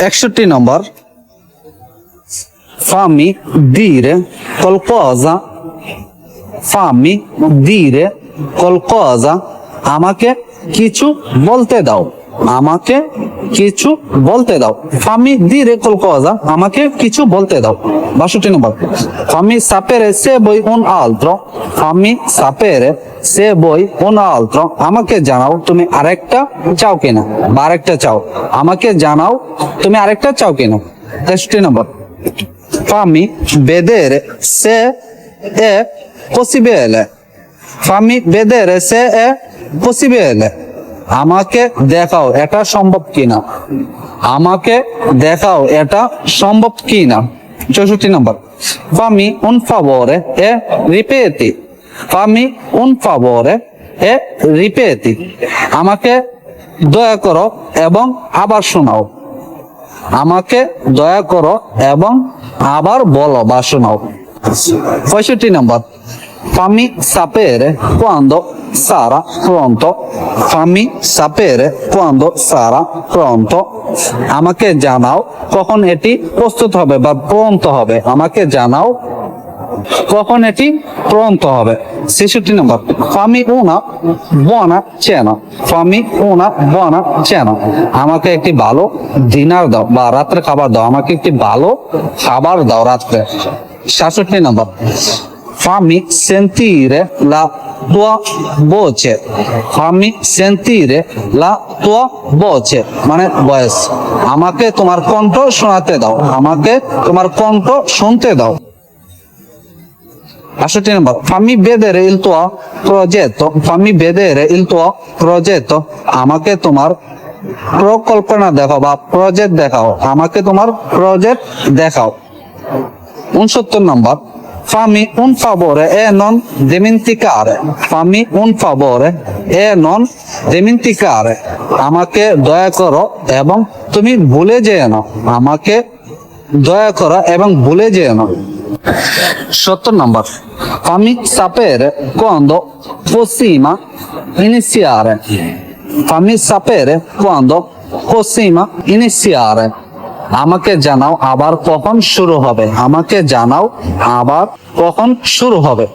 একষট্টি নম্বর। ফামি দির কলকজা। ফামি দির কলকজা। আমাকে কিছু বলতে দাও। আমাকে কিছু বলতে দাও। ফামি দি রেকল কোয়াজা আমাকে কিছু বলতে দাও। বাষট্টি নম্বর। ফামি সাপের সে বই উন আলত্র। ফামি সাপের সে বই উন আলত্র। আমাকে জানাও তুমি আরেকটা চাও কিনা। বা আরেকটা চাও। আমাকে জানাও তুমি আরেকটা চাও কিনা। তেষ্টি নম্বর। ফামি বেদের সে এ কসিবে এলে ফামি বেদের সে এ কসিবে এলে আমাকে দেখাও এটা সম্ভব কিনা? আমাকে দেখাও এটা সম্ভব কিনা? চৌষট্টি নম্বর। fammi উন favore এ রিপেতি। fammi উন ফাবরে এ ripeti আমাকে দয়া করো এবং আবার শোনাও। আমাকে দয়া করো এবং আবার বলো বা শোনাও। পঁয়ষট্টি নম্বর। Fammi sapere quando sarà pronto. Fammi sapere quando sarà pronto. আমাকে জানাও কখন এটি প্রস্তুত হবে বা প্রন্ত হবে আমাকে জানাও কখন এটি প্রন্ত হবে ছেষট্টি নম্বর ফামি উনা বনা চেনা ফামি উনা বনা চেনা আমাকে একটি ভালো ডিনার দাও বা রাত্রে খাবার দাও আমাকে একটি ভালো খাবার দাও রাত্রে সাতষট্টি number fammi sentire la tua voce fammi sentire la tua voce মানে ভয়েস আমাকে তোমার কণ্ঠ শোনাতে দাও আমাকে তোমার কণ্ঠ শুনতে দাও আষট্টি নম্বর fammi vedere il tuo progetto fammi vedere il tuo progetto আমাকে তোমার প্রকল্পনা দেখাও বা প্রজেক্ট দেখাও আমাকে তোমার প্রজেক্ট দেখাও উনসত্তর নম্বর fammi un favore e non dimenticare fammi un favore e non dimenticare আমাকে দয়া করো এবং তুমি ভুলে যেও না আমাকে দয়া করো এবং ভুলে যেও না সত্তর নম্বর fammi sapere quando possiamo iniziare fammi sapere quando possiamo iniziare আমাকে জানাও আবার কখন শুরু হবে। আমাকে জানাও আবার কখন শুরু হবে।